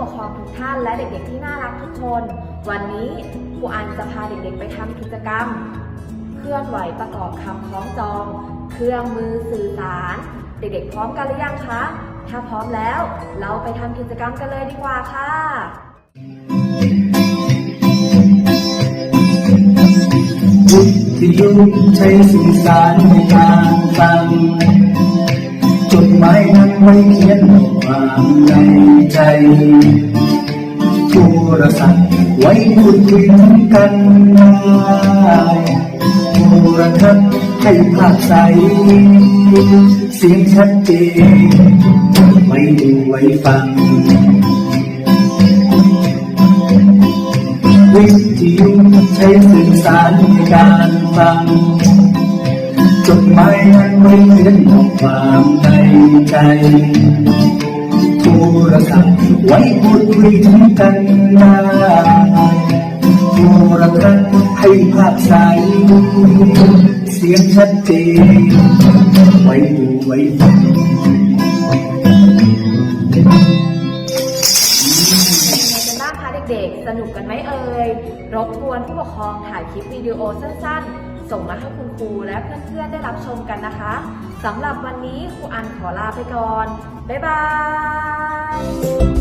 บุคคลทุกท่านและเด็กๆที่น่ารักทุกคน วันนี้ครูอันจะพาเด็กๆไปทำกิจกรรม เคลื่อนไหวประกอบคำคล้องจอง เครื่องมือสื่อสาร เด็กๆพร้อมกันหรือยังคะ ถ้าพร้อมแล้ว เราไปทำกิจกรรมกันเลยดีกว่าค่ะวิทยุใช้สื่อสารในการฟังายนั้นไว้เขียนความในใจโทรศัพท์ไว้พูดคุยกันได้โทรทัศน์ให้ภาพใส เสียงชัดเจนไว้ดูไว้ฟังวิทยุใช้สื่อสารในการฟัง จดหมายนั้นไว้เขียนบอกความในใจโทรศัพท์ไว้พูดคุยถึงกันได้โทรทัศน์ให้ภาพใสเสียงชัดเจนไว้ดูไว้ฟังเป็นกันบ้างคะเด็กๆ สนุกกันไหมเอ่ย รบกวนผู้ปกครองถ่ายคลิปวิดีโอสั้นๆ ส่งมาให้คุณครูและเพื่อนๆได้รับชมกันนะคะสำหรับวันนี้ครูอันขอลาไปก่อน บ๊ายบาย